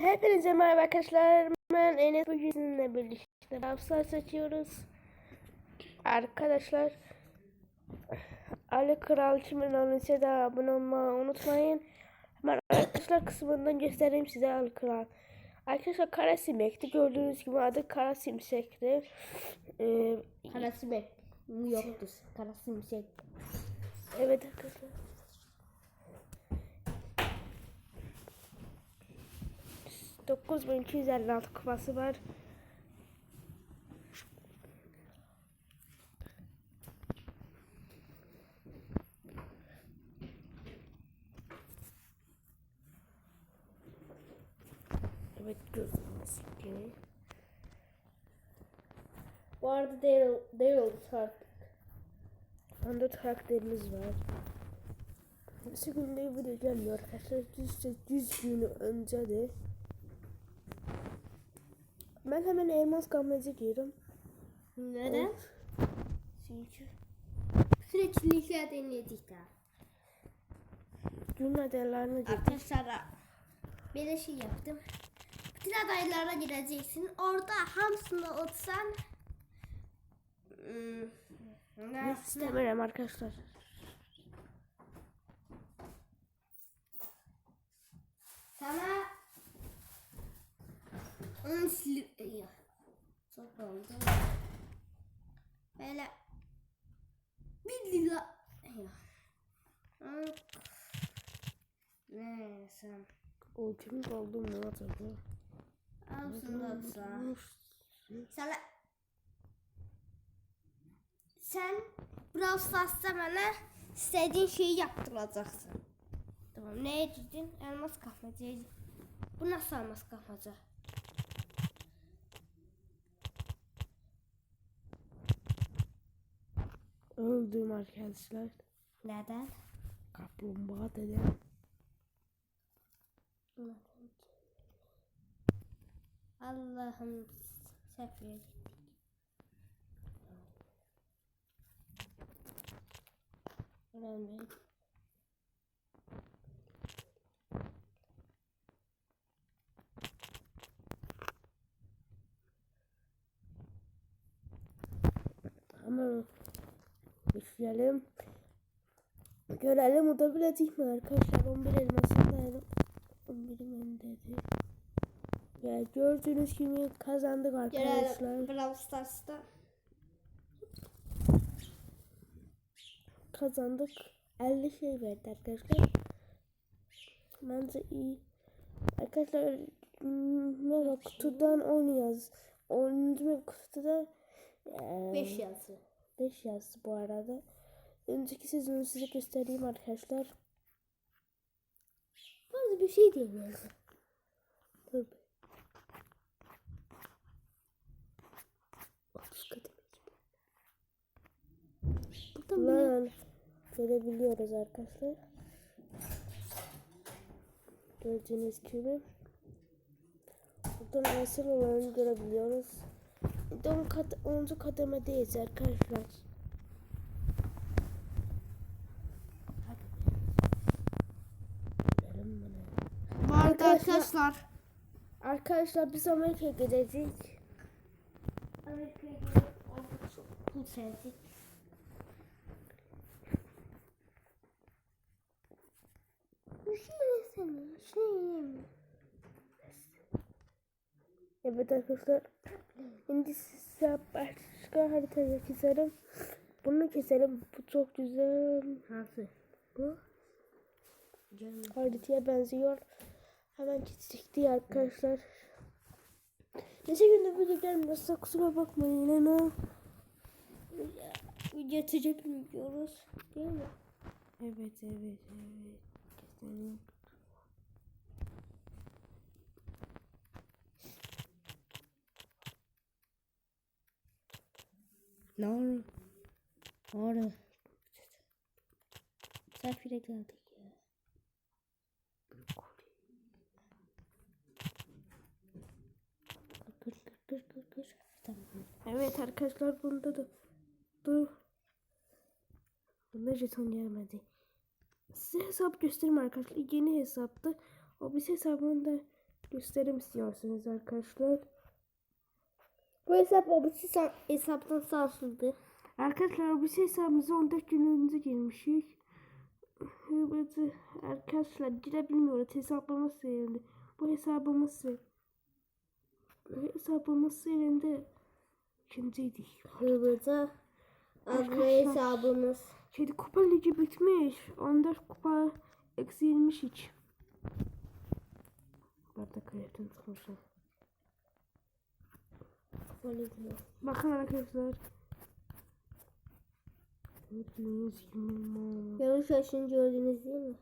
Hepinize merhaba arkadaşlar. Ben Enes bugün sizinle birlikte Rapsar seçiyoruz. Arkadaşlar Ali Kral Çimin Anısı da abone olmayı unutmayın. Hemen arkadaşlar kısmından göstereyim size Ali Kral. Arkadaşlar Kara Simek'ti. Gördüğünüz gibi adı Kara Simsek'ti. Ee, Karasimek yoktur. Karasimek. evet arkadaşlar. Dokuz bin iki yüz elli altı kupası var. Evet gördüğünüz. Bu arada Daryl, Daryl artık. Anda karakterimiz var. Neyse günde video gelmiyor arkadaşlar. 100 gün önce de. Ben hemen elmas gamlacı giyiyorum. Neden? Çünkü Süreklilikler denedik daha. gün adaylarına girdim. Arkadaşlar bir de şey yaptım. Bütün adaylara gireceksin. Orada hamsını otsan hmm, ne, İstemiyorum arkadaşlar. sana onu sil Yok. Oldu. Böyle bir. Hı. Neyse. O kim kaldı mı acaba? Hamsını otsan. Sana sen Brawl Stars'ta bana istediğin şeyi yaptıracaksın. Tamam ne edildin? Elmas kapmaca. Bu nasıl elmas kapmaca? Öldüm arkadaşlar. Neden? Kaplumbağa dedem. Allah'ım sefere gittik. Önemli. değil. Ama üfleyelim. Görelim o da bilecek mi arkadaşlar? 11 elmasındaydım. 11'im öndedir. Ya gördüğünüz gibi kazandık arkadaşlar. Görelim Brawl Stars'ta. Kazandık. 50 şey verdi arkadaşlar. Bence iyi. Arkadaşlar mm, mega kutudan 10 yaz. 10. mega kutuda 5 yazı. 5 yazdı bu arada. Önceki sezonu size göstereyim arkadaşlar. Bazı bir şey diyemiyorum. Dur be. 30 kademe. Buradan bile Lan görebiliyoruz arkadaşlar. Gördüğünüz gibi. Buradan asıl olanı görebiliyoruz. 10 kat 10. kademedeyiz arkadaşlar. Bu arada Arkadaşlar- arkadaşlar. Arkadaşlar biz Amerika'ya gideceğiz. Amerika'ya. Bir şey. Şey. Evet arkadaşlar. Şimdi size başka haritayı keserim. Bunu keselim. Bu çok güzel. Nasıl? Bu Canım. haritaya benziyor. Hemen kestik diye arkadaşlar. Neyse günde video gelmiyorsa kusura bakmayın ama. Video çekebiliyoruz. Değil mi? Evet evet evet. Keselim. Ne oldu? Misafire geldik ya. Kır kır kır kır kır. Evet arkadaşlar bunda da dur. Bunda jeton gelmedi. Size hesap göstereyim arkadaşlar. Yeni hesaptı. O biz hesabında gösterim istiyorsunuz arkadaşlar. Bu hesap o bu hesap, hesaptan sarsıldı. Arkadaşlar biz hesabımıza 14 gün önce girmişik. Hıbıdı arkadaşlar girebilmiyoruz. Hesabımız silindi. Bu sil. Bu hesabımız silindi. İkinciydik. Hıvıda adlı hesabımız. Kedi kupa ligi bitmiş. 14 kupa eksilmiş hiç. Bardak kayıtını tutmuşum. Öyle diyor. Bakın arkadaşlar. Gördüğünüz gibi mama. Yanlış yaşını gördünüz değil mi?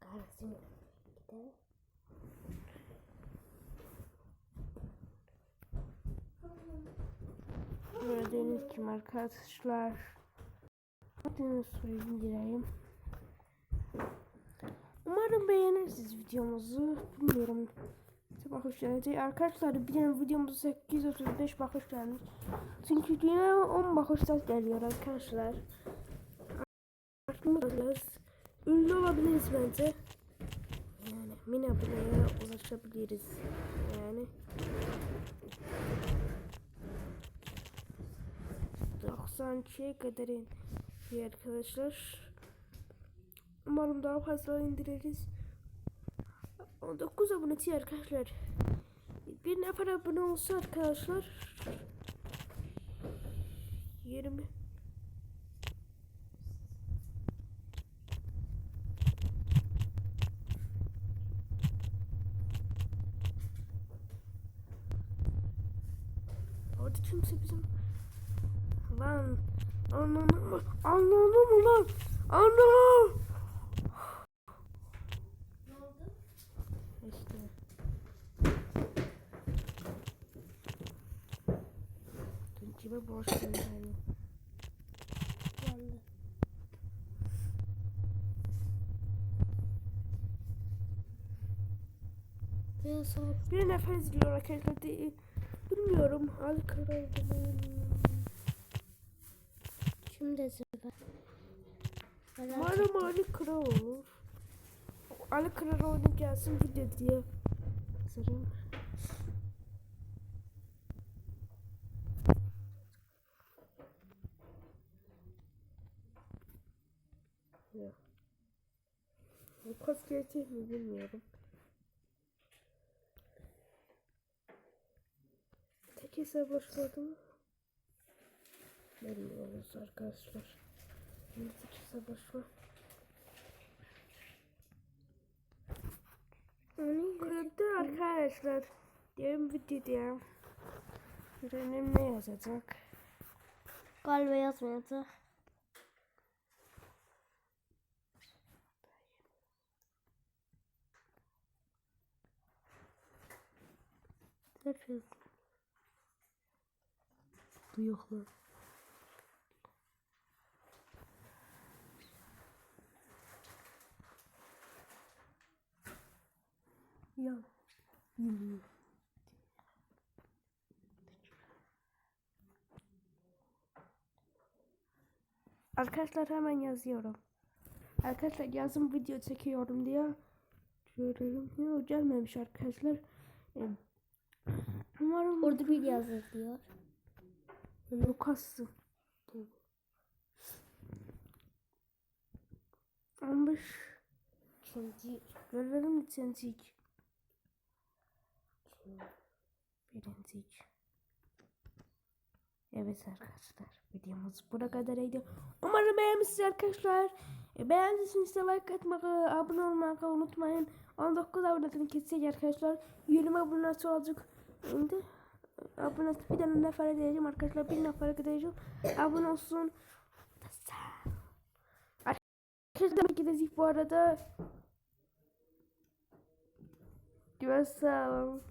Kahretsin. Gidelim. Gördüğünüz gibi arkadaşlar. Gördüğünüz soruyu gireyim. Beğenirsiniz videomuzu. Bilmiyorum. Size bakış gelecek. Arkadaşlar benim videomuzu 835 bakış gelmiş. Çünkü yine 10 bakışlar geliyor arkadaşlar. Artmalıyız. Ünlü olabiliriz bence. Yani mini aboneye ulaşabiliriz. Yani. 92'ye kadar iyi arkadaşlar. Umarım daha fazla indiririz. 19 abonesi arkadaşlar. Bir nefer abone olsa arkadaşlar. 20 Orada kimse bizim Lan ananı mı? Ananı mı! Kime borçluyum yani? Yandı. Bir nefer izliyor arkadaşlar değil. Bilmiyorum. Al kararını. şimdi sıra. Umarım Ali Kral olur. Ali Kral oyunu gelsin video diye. Yazarım. Ya. Bu kas gerçek mi bilmiyorum. Tek hesap başladım. Bilmiyoruz arkadaşlar. Nasıl hesap başla? Onu Kırıldı arkadaşlar. Diyorum videoda. Benim ne yazacak? galiba yazmayacak. Yapıyorsun? Bu yok lan. Ya. Bilmiyorum. Arkadaşlar hemen yazıyorum. Arkadaşlar yazım video çekiyorum diye. Görelim. Yok gelmemiş arkadaşlar. Umarım Orada bir yazır diyor. Lucas'ı. 15 İkinci. Görelim lisenzik. Birincik. Evet arkadaşlar videomuz buraya kadarıydı. Umarım beğenmişsiniz arkadaşlar. E, beğendiyseniz like atmayı, abone olmayı unutmayın. 19 aboneden kesecek arkadaşlar. 20 abonesi olacak. Şimdi e, abone bir tane nefer edeceğim arkadaşlar. Bir nefer edeceğim. Abone olsun. Arkadaşlar gidecek bu arada. Olun.